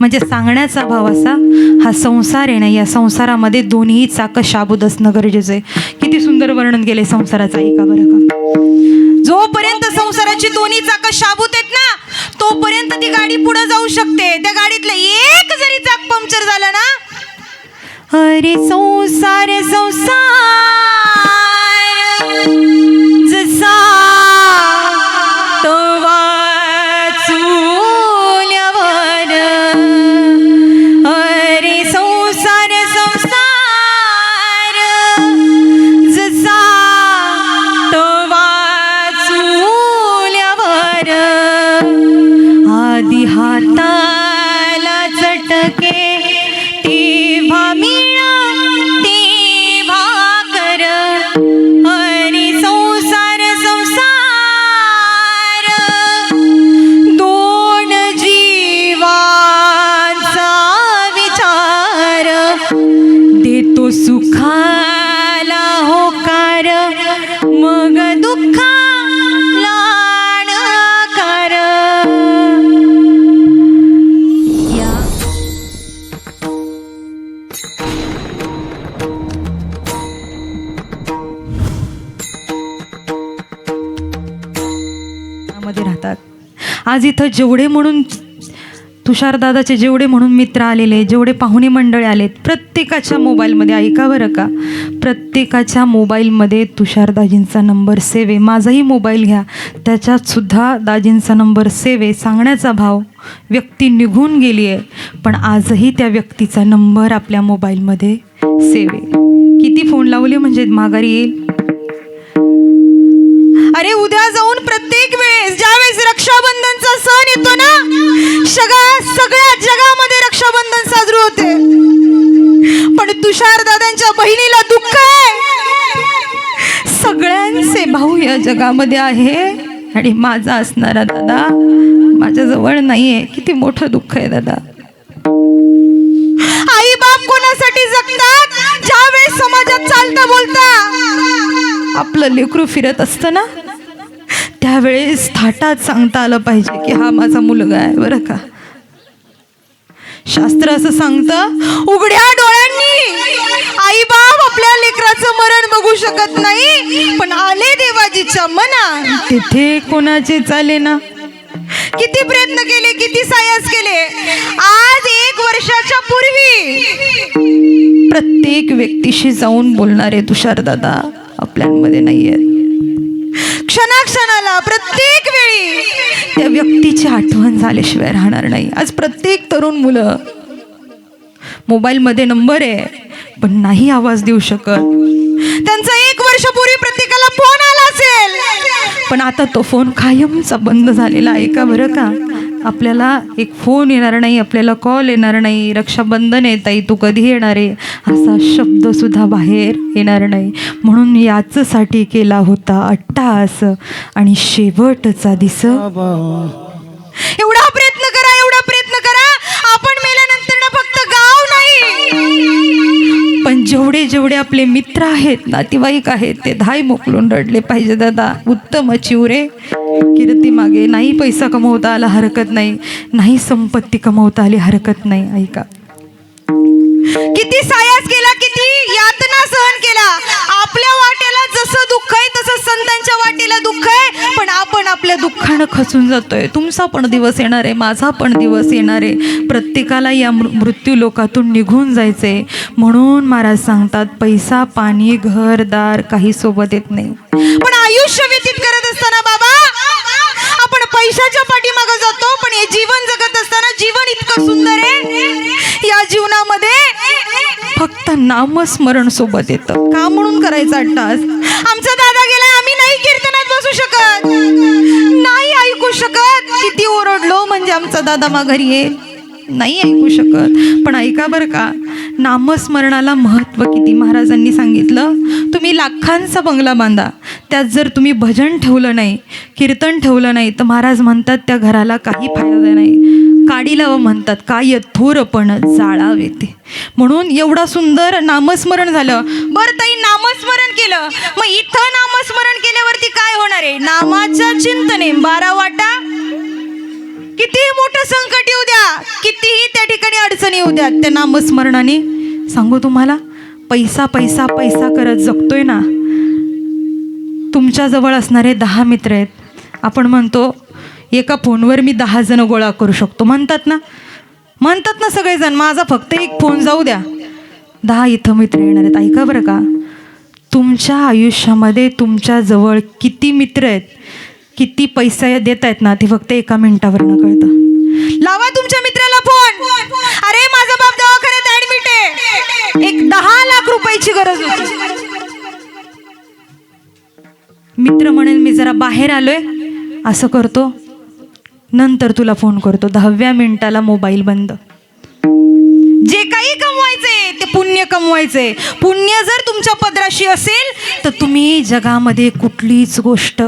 म्हणजे सांगण्याचा भाव असा हा संसार आहे ना या संसारामध्ये दोन्ही चाक शाबूत असणं गरजेचं आहे. किती सुंदर वर्णन केले संसाराचं एका बरं का. जोपर्यंत संसाराची दोन्ही चाक शाबूत आहेत ना तोपर्यंत ती गाडी पुढे जाऊ शकते. त्या गाडीतलं एक जरी चाक पंक्चर झालं ना अरे संसार संसार. आज इथं जेवढे म्हणून तुषारदादाचे जेवढे म्हणून मित्र आलेले जेवढे पाहुणे मंडळी आलेत प्रत्येकाच्या मोबाईलमध्ये ऐका बरं का प्रत्येकाच्या मोबाईलमध्ये तुषारदाजींचा नंबर सेव आहे. माझाही मोबाईल घ्या. त्याच्यात सुद्धा दाजींचा नंबर सेव आहे. सांगण्याचा भाव व्यक्ती निघून गेली आहे पण आजही त्या व्यक्तीचा नंबर आपल्या मोबाईलमध्ये सेव आहे. किती फोन लावले म्हणजे माघारी येईल? होते. पण तुषार दादांच्या बहिणीला दुःख आहे. सगळ्यांचे भाऊ या जगामध्ये आहे आणि माझा असणारा दादा माझ्या जवळ नाहीये. किती मोठं दुःख आहे दादा. आई बाप कोणासाठी जगतात? ज्यावेळेस समाजात चालता बोलता. आपलं लेकरू फिरत असतं ना? त्यावेळेस थाटात सांगता आलं पाहिजे की हा माझा मुलगा आहे बरं का? शास्त्र असं सांगतं उघड्या डोळ्यांनी. आई बाप आपल्या लेकराचं मरण बघू शकत नाही पण आले देवाजीच्या मना तिथे कोणाचे चाले ना? किती प्रयत्न केले किती सायास केले. आज एक वर्षाच्या पूर्वी प्रत्येक व्यक्तीशी जाऊन बोलणारे तुषारदादा आपल्यांमध्ये नाही आहेत क्षणाक्षणाला प्रत्येक वेळी त्या व्यक्तीची आठवण झाल्याशिवाय राहणार नाही. आज प्रत्येक तरुण मुलं मोबाईलमध्ये नंबर आहे पण नाही आवाज देऊ शकत. त्यांचा एक वर्षापूर्वी प्रत्येकाला फोन आला असेल पण आता तो फोन कायमचा बंद झालेला आहे का बरं का? आपल्याला एक फोन येणार नाही आपल्याला कॉल येणार नाही रक्षाबंधन आहे ताई तू कधी येणार आहे? असा शब्दसुद्धा बाहेर येणार नाही. म्हणून याचसाठी केला होता अट्टास आणि शेवटचा दिस जेवढे जेवढे आपले मित्र आहेत नातेवाईक आहेत ते धाय मोकलून रडले पाहिजे दादा. उत्तम चिवरे कीर्ती मागे. नाही पैसा कमवता आला हरकत नाही. नाही संपत्ती कमवता आली हरकत नाही. ऐका. किती सायास केला किती यातना सहन केला. आपल्या वाटेला जसं दुःख आहे तसं संतांच्या वाटेला दुःख आहे. पण आपण आपल्या दुःखानं खचून जातोय. तुमचा पण दिवस येणार आहे माझा पण दिवस येणार आहे. प्रत्येकाला या मृत्यू लोकातून निघून जायचंय. म्हणून महाराज सांगतात पैसा पाणी घर दार काही सोबत येत नाही. पण आयुष्य व्यतीत करत असताना बाबा आपण पैशाच्या पाठीमागे जातो पण हे जीवन जगत असताना जीवन इतकं सुंदर आहे. या जीवनामध्ये फक्त नामस्मरण सोबत येतं. का म्हणून करायचा अट्टास? आमचा नाही ऐकू शकत. किती ओरडलो म्हणजे आमचा दादा माघारी येईल. नाही ऐकू शकत. पण ऐका बरं का नामस्मरणाला महत्त्व किती महाराजांनी सांगितलं? तुम्ही लाखांचा बंगला बांधा. त्यात जर तुम्ही भजन ठेवलं नाही कीर्तन ठेवलं नाही तर महाराज म्हणतात त्या घराला काही फायदा नाही. काडी व म्हणतात काय थोरपण जाळावे ते म्हणून एवढा सुंदर नामस्मरण झालं. बरं ताई नामस्मरण केलं. मग इथं नामस्मरण केल्यावरती काय होणार आहे? नामाच्या चिंतने. बारा वाटा. कितीही मोठं संकट येऊ द्या. कितीही त्या ठिकाणी अडचणी येऊ द्या. त्या नामस्मरणाने सांगू तुम्हाला पैसा पैसा पैसा करत जगतोय ना. तुमच्याजवळ असणारे दहा मित्र आहेत. आपण म्हणतो एका फोनवर मी दहा जण गोळा करू शकतो. म्हणतात ना? म्हणतात ना सगळेजण माझा फक्त एक फोन जाऊ द्या. दहा इथं मित्र येणार आहेत. ऐका बरं का. तुमच्या आयुष्यामध्ये तुमच्याजवळ किती मित्र आहेत? किती पैसा देत आहेत ना ते फक्त एका मिनिटावरनं कळतं. लावा तुमच्या मित्राला फोन अरे माझा बाप दवाखान्यात ऍडमिट आहे. एक दहा लाख रुपयाची गरज होती. मित्र म्हणेल मी जरा बाहेर आलोय. असं करतो. नंतर तुला फोन करतो. दहाव्या मिनिटाला मोबाईल बंद. जे काही कमवायचे पुण्य कमवायचे. पुण्य जर तुमच्या पदराशी असेल तर तुम्ही जगामध्ये कुठलीच गोष्ट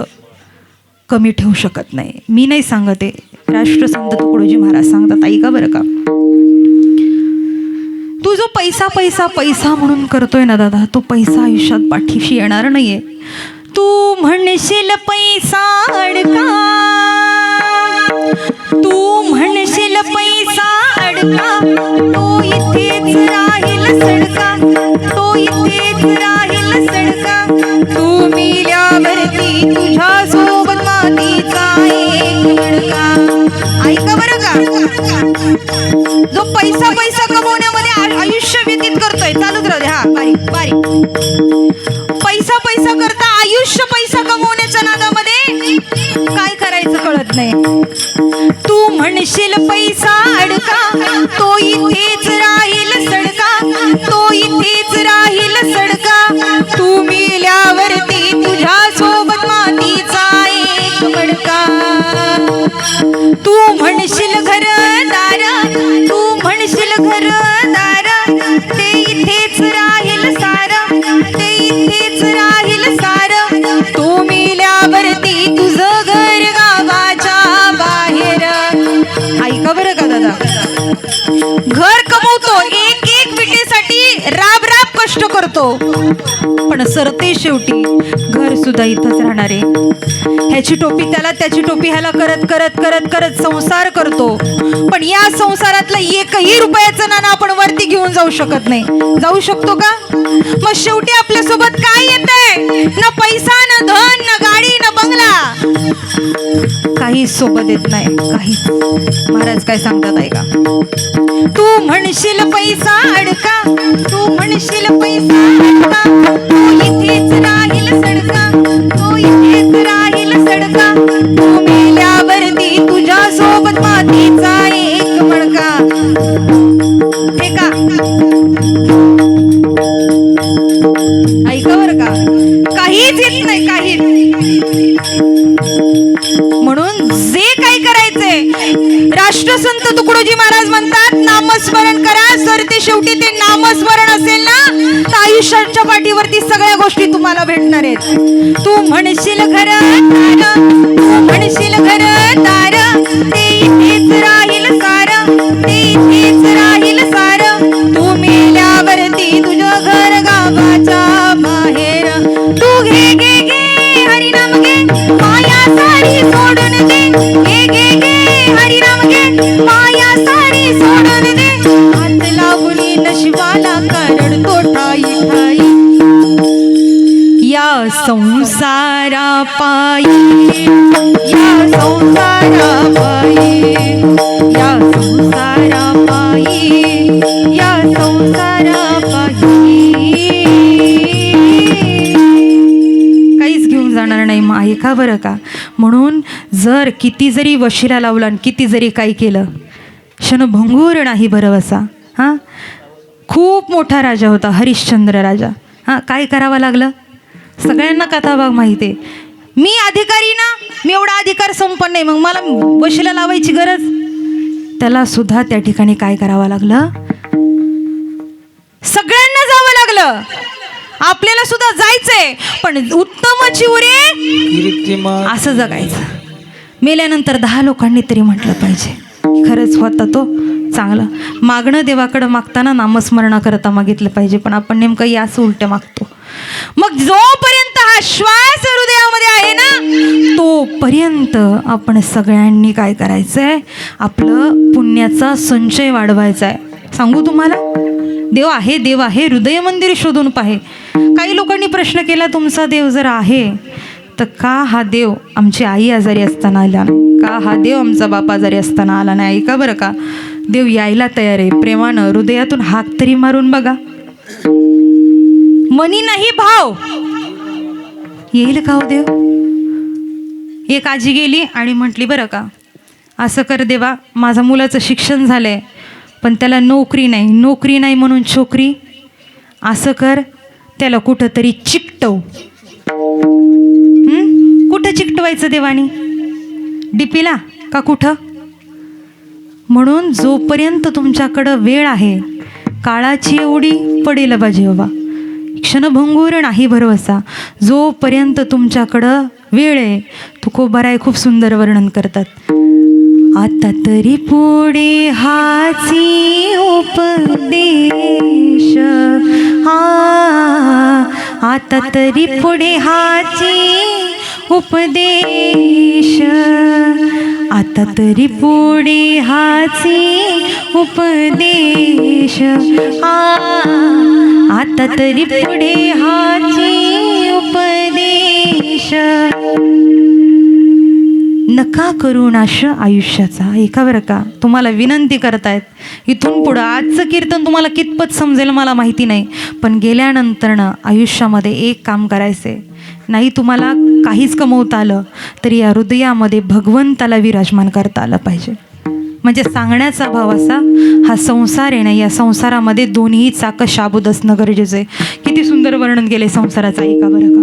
कमी ठेवू शकत नाही. मी नाही सांगत. आहे राष्ट्रसंत तुकडोजी महाराज सांगतात. ऐका बरं का? तू जो पैसा पैसा पैसा म्हणून करतोय ना दादा तो पैसा आयुष्यात पाठीशी येणार नाहीये. तू म्हणशील पैसा अडका. तू म्हणशील पैसा सडका तो इथेच राहील सडका तो इथेच राहील सडका. तू मिल्यावरती तुझ्या सोबत मातीचा एक मडका. ऐका बरं का. जो पैसा पैसा कमवण्यामध्ये आयुष्य व्यतीत करतोय चालूच राहू हा बारीक बारीक. पैसा पैसा करता आयुष्य पैसा कमवण्याच्या नादामध्ये काय करायचं कळत नाही. म्हणशील पैसा अडका तो इथेच राहील सडका तो इथेच राहील सडका. तू मिल्यावरती तुझ्या सोबत मातीचा एक मडका. तू म्हणशील घर दार तू म्हणशील घर दार ते इथेच राहील सारा ते इथेच राहील सारा. Thank you. कष्ट करतो. पण सरते शेवटी घर सुद्धा इथंच राहणार आहे. ह्याची टोपी त्याला त्याची टोपी ह्याला करत करत करत करत संसार करतो. पण या संसारातलं एकही रुपयाचं नाणं आपण वरती घेऊन जाऊ शकत नाही. जाऊ शकतो का? मग शेवटी आपल्यासोबत काय येत आहे ना पैसा ना धन ना गाडी ना बंगला. काही सोबत येत नाही. काही. महाराज काय सांगतात ऐका. तू म्हणशील पैसा अडका. तू म्हणशील पैसा अडका इथेच राहील सडका. इथेच राहील सडका. तू मेल्यावरती तुझ्या सोबत मातीचा एक का? ऐका का? काहीच येत नाही म्हणून जे काही करायचंय राष्ट्रसंत तुकडोजी महाराज म्हणतात नामस्मरण करा सर ते शेवटी ते नामस्मरण असेल ना? आयुष्याच्या पाठीवरती सगळ्या गोष्टी तुम्हाला भेटणार आहेत. तू म्हणशील खरं दार तू म्हणशील खरं दार ते राहील. संसारा पायी या संसारा पायी या संसारा पायी या संसारा पायी. काहीच घेऊन जाणार नाही मग ऐका बरं का? म्हणून जर किती जरी वशिरा लावला आणि किती जरी काही केलं क्षणभंगूर नाही बरं असा हां? खूप मोठा राजा होता हरिश्चंद्र राजा. हां काय करावं लागलं? सगळ्यांना कथाभाग माहिती आहे. मी अधिकारी ना मी एवढा अधिकार संपन्न नाही मग मला वशिला लावायची गरज? त्याला सुद्धा त्या ठिकाणी काय करावं लागलं? सगळ्यांना जावं लागलं. आपल्याला सुद्धा जायचंय. पण उत्तम उरे असं जगायचं. मेल्यानंतर दहा लोकांनी तरी म्हटलं पाहिजे. खरंच होता तो चांगलं. मागणं देवाकडं मागताना नामस्मरणा करता मागितलं पाहिजे. पण आपण नेमकं याच उलटं मागतो. मग जोपर्यंत हा श्वास हृदयामध्ये आहे ना तोपर्यंत आपण सगळ्यांनी काय करायचंय? आपलं पुण्याचा संचय वाढवायचा आहे सांगू तुम्हाला? देव आहे देव आहे हृदय मंदिर शोधून पाहे. काही लोकांनी प्रश्न केला तुमचा देव जर आहे तर का हा देव आमची आई आजारी असताना आला? नाही का हा देव आमचा बाप आजारी असताना आला नाही? ऐका बरं का. देव यायला तयार आहे. प्रेमानं हृदयातून हाक तरी मारून बघा. मनी नाही भाव. येईल का हो देव? एक आजी गेली आणि म्हटली बरं का असं कर देवा माझा मुलाचं शिक्षण झालं आहे पण त्याला नोकरी नाही. नोकरी नाही म्हणून छोकरी असं कर त्याला कुठंतरी चिकटव. कुठं चिकटवायचं देवानी? डीपीला का कुठं? म्हणून जोपर्यंत तुमच्याकडं वेळ आहे काळाची एवढी पडेल पाहिजे बाबा क्षणभंगूर नाही भरवसा. जोपर्यंत तुमच्याकडं वेळ आहे तुकोबाराय खूप सुंदर वर्णन करतात. आता तरी पुढे हाची उपदेश. हा आता तरी पुढे हाची उपदेश. आता तरी पुढे हाची उपदेश. आ आता तरी पुढे हाची उपदेश. नका करू नाश आयुष्याचा. ऐका बरं का तुम्हाला विनंती करतायत. इथून पुढं आजचं कीर्तन तुम्हाला कितपत समजेल मला माहिती नाही. पण गेल्यानंतरनं आयुष्यामध्ये एक काम करायचे नाही तुम्हाला काहीच कमवता आलं तरी या हृदयामध्ये भगवंताला विराजमान करता आलं पाहिजे. म्हणजे सांगण्याचा भाव असा हा संसार आहे ना या संसारामध्ये दोन्ही चाक शाबूत असणं गरजेचं आहे. किती सुंदर वर्णन केले संसाराचं ऐका बरं का.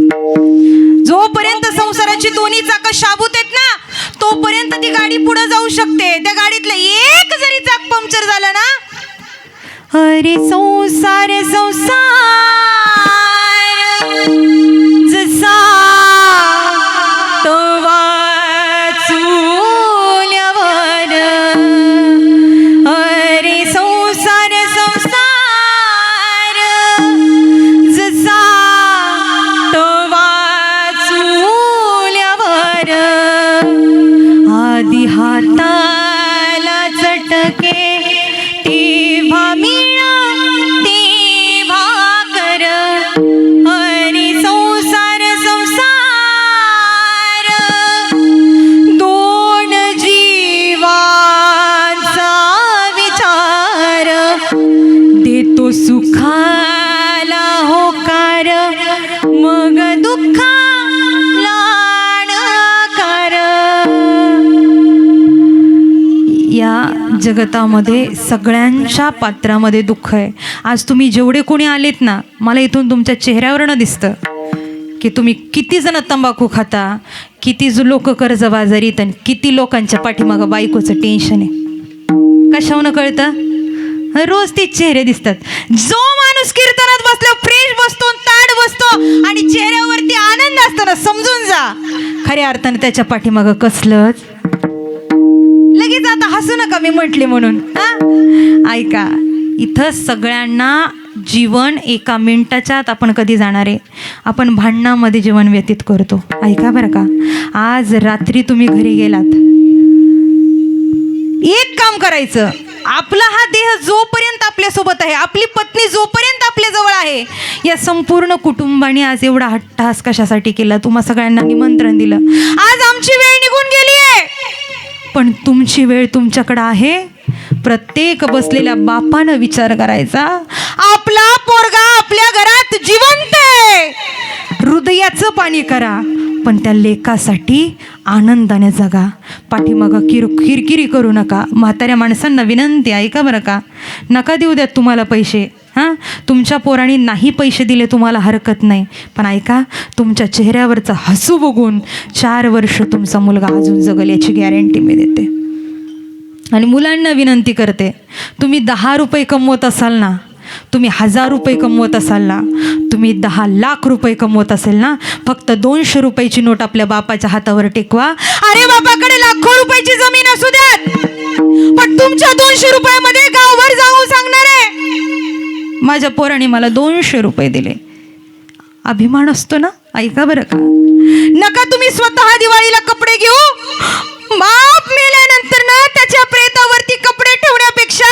जोपर्यंत संसाराची दोन्ही चाक शाबूत आहेत ना तोपर्यंत ती गाडी पुढे जाऊ शकते. त्या गाडीतलं एक जरी चाक पंक्चर झालं ना अरे संसार संसार. দিহাতা जगतामध्ये सगळ्यांच्या पात्रामध्ये दुःख आहे. आज तुम्ही जेवढे कोणी आलेत ना मला इथून तुमच्या चेहऱ्यावरनं दिसतं की तुम्ही किती जण तंबाखू खाता किती जो लोक कर्जबाजारीत आणि किती लोकांच्या पाठीमागं बायकोचं टेन्शन आहे. कशावनं कळतं? रोज ते चेहरे दिसतात. जो माणूस कीर्तनात बसलो फ्रेश बसतो ताड बसतो आणि चेहऱ्यावरती आनंद असताना समजून जा. खऱ्या अर्थानं त्याच्या पाठीमागं कसलंच हसू नका मी म्हटले म्हणून. हा? ऐका इथं सगळ्यांना जीवन एका मिनिटाच्या आत आपण कधी जाणार आहे? आपण भांडणामध्ये जीवन व्यतीत करतो. ऐका बरं का? आज रात्री तुम्ही घरी गेलात. एक काम करायचं. आपला हा देह जोपर्यंत आपल्यासोबत आहे आपली पत्नी जोपर्यंत आपल्या जवळ आहे या संपूर्ण कुटुंबाने आज एवढा हट्टास कशासाठी केला? तुम्हा सगळ्यांना निमंत्रण दिलं. आज आमची वेळ निघून गेली. पण तुमची वेळ तुमच्याकडं आहे. प्रत्येक बसलेल्या बापानं विचार करायचा. आपला पोरगा आपल्या घरात जिवंत आहे. हृदयाचं पाणी करा पण त्या लेखासाठी आनंदाने जगा. पाठीमागं किर किरकिरी करू नका. म्हाताऱ्या माणसांना विनंती ऐका बरं का. नका देऊ द्यात तुम्हाला पैसे. हां? तुमच्या पोरांनी नाही पैसे दिले तुम्हाला हरकत नाही. पण ऐका तुमच्या चेहऱ्यावरचं हसू बघून चार वर्ष तुमचा मुलगा अजून जगल याची गॅरंटी मी देते. आणि मुलांना विनंती करते तुम्ही दहा रुपये कमवत असाल ना तुम्ही हजार रुपये कमवत असाल ना तुम्ही दहा लाख रुपये कमवत असेल ना फक्त दोनशे रुपयाची नोट आपल्या बापाच्या हातावर टेकवा. अरे बापाकडे लाखो रुपयाची जमीन असू द्यात पण तुमच्या दोनशे रुपयामध्ये माझ्या पोराने मला दोनशे रुपये दिले. अभिमान असतो ना? ऐका बरं का. नका तुम्ही स्वतः दिवाळीला कपडे घेऊ. बाप मेल्यानंतर ना त्याच्या प्रेतावरती कपडे ठेवण्यापेक्षा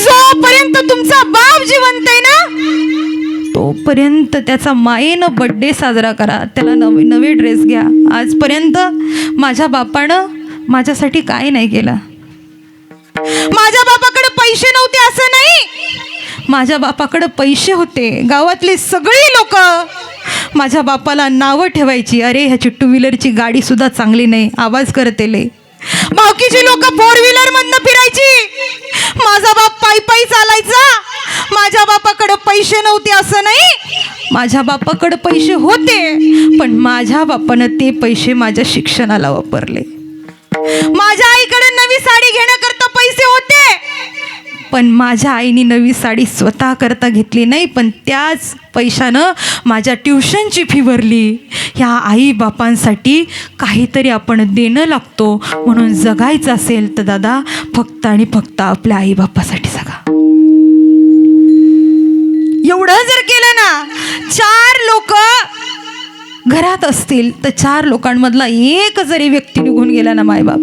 जोपर्यंत तुमचा बाप जिवंत आहे ना तोपर्यंत त्याचा मायेनं बड्डे साजरा करा. त्याला नवे नवे ड्रेस घ्या. आजपर्यंत माझ्या बापानं माझ्यासाठी काय नाही केलं. माझ्या बापाकडे पैसे नव्हते असं नाही. माझ्या बापाकडं पैसे होते. गावातली सगळी लोक माझ्या बापाला नावं ठेवायची. अरे ह्याची टू व्हीलरची गाडी सुद्धा चांगली नाही. आवाज करते लई बाकीची लोक फोर व्हीलर मधनं फिरायची. माझा बाप पायी पायी चालायचा. माझ्या बापाकडे पैसे नव्हते असं नाही. माझ्या बापाकडे पैसे होते पण माझ्या बापानं ते पैसे माझ्या शिक्षणाला वापरले. माझ्या आईकडे नवी साडी घेण्याकरता पैसे होते. पण माझ्या आईने नवी साडी स्वतः करता घेतली नाही पण त्याच पैशानं माझ्या ट्युशनची फी भरली. ह्या आई बापांसाठी काहीतरी आपण देणं लागतो. म्हणून जगायचं असेल तर दादा फक्त आणि फक्त आपल्या आई बापासाठी जगा. एवढं जर केलं ना चार लोक घरात असतील तर चार लोकांमधला एक जरी व्यक्ती निघून गेला ना मायबाप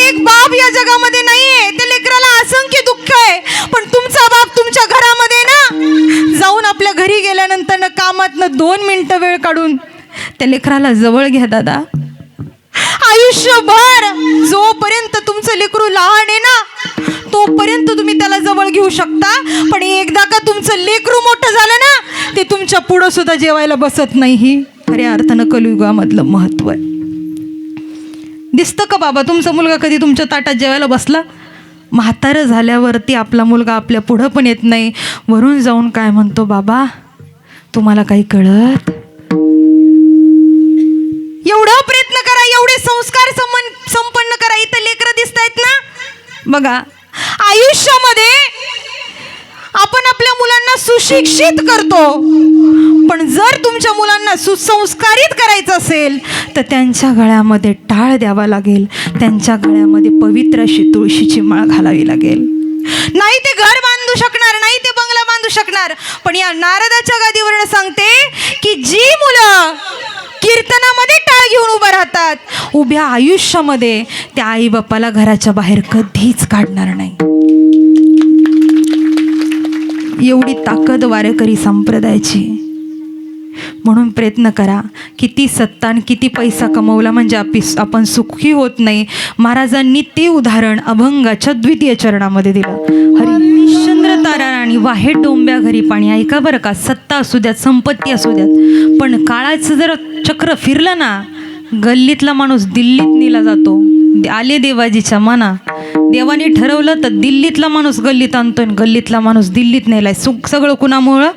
एक बाप या जगामध्ये नाहीये. त्या लेकराला असंख्य दुःख आहे. पण तुमचा बाप तुमच्या घरामध्ये ना? जाऊन आपल्या घरी गेल्यानंतर ना कामातनं दोन मिनिटं वेळ काढून त्या लेकराला जवळ घ्या दादा. आयुष्यभर जोपर्यंत तुमचं लेकरू लहान आहे ना तोपर्यंत तुम्ही त्याला जवळ घेऊ शकता. पण एकदा का तुमचं लेकरू मोठं झालं ना ते तुमच्या पुढं सुद्धा जेवायला बसत नाही. ही खऱ्या अर्थानं कलियुगामधलं महत्त्व आहे. दिसतं का बाबा? तुमचा मुलगा कधी तुमच्या ताटात जेवायला बसला? म्हातारं झाल्यावरती आपला मुलगा आपल्या पुढं पण येत नाही. वरून जाऊन काय म्हणतो बाबा? तुम्हाला काही कळत? एवढा प्रयत्न करा एवढे संस्कार समन संपन्न करा. इथं लेकरं दिसत आहेत ना? बघा आयुष्यामध्ये आपण आपल्या मुलांना सुशिक्षित करतो. पण जर तुमच्या सुसंस्कारित करायचं असेल तर त्यांच्या गळ्यामध्ये टाळ द्यावा लागेल. त्यांच्या गळ्यामध्ये पवित्र अशी तुळशीची माळ घालावी लागेल. नाही ते घर बांधू शकणार नाही ते बंगला बांधू शकणार पण या नारदाच्या गादीवरनं सांगते की जी मुलं कीर्तनामध्ये टाळ घेऊन उभं राहतात उभ्या आयुष्यामध्ये त्या आई बाप्पाला घराच्या बाहेर कधीच काढणार नाही. एवढी ताकद वारेकरी संप्रदायाची. म्हणून प्रयत्न करा. किती सत्ता आणि किती पैसा कमवला म्हणजे आपी आपण सुखी होत नाही. महाराजांनी ते उदाहरण अभंगाच्या द्वितीय चरणामध्ये दिलं. हरिश्चंद्र तारा राणी वाहे डोंब्या घरी पाणी. ऐका बरं का सत्ता असू द्यात संपत्ती असू द्यात. पण काळाचं जर चक्र फिरलं ना गल्लीतला माणूस दिल्लीत नेला जातो. आले देवाजीच्या मना. देवाने ठरवलं तर दिल्लीतला माणूस गल्लीत आणतो आणि गल्लीतला माणूस दिल्लीत नेलाय. सुख सगळं कुणामुळं?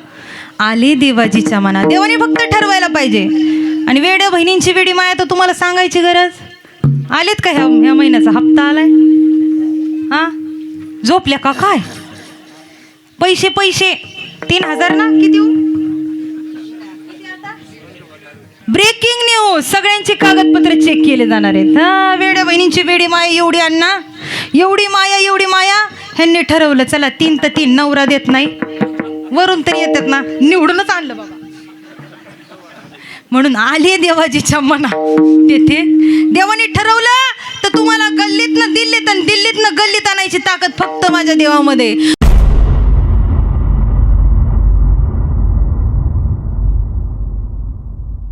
आले देवाजीच्या मना देवाने फक्त ठरवायला पाहिजे. आणि वेड्या बहिणींची वेडी माया तर तुम्हाला सांगायची गरज? आलेत का ह्या ह्या महिन्याचा हप्ता आलाय? हा? झोपल्या का? काय? पैसे पैसे. तीन हजार ना? किती हो? ब्रेकिंग न्यूज सगळ्यांचे कागदपत्र चेक केले जाणार आहेत. हा वेड्या बहिणींची वेडी माया एवढी अण्णा. एवढी माया एवढी माया. ह्यांनी ठरवलं चला तीन तर तीन नवरा देत नाही. वरून तरी येतात ना निवडूनच आणलं बाबा. म्हणून आले देवाजीच्या मना तेथे देवाने ठरवलं तर तुम्हाला गल्लीतनं दिल्लीत आणि दिल्लीतनं गल्लीत आणायची ताकद फक्त माझ्या देवामध्ये.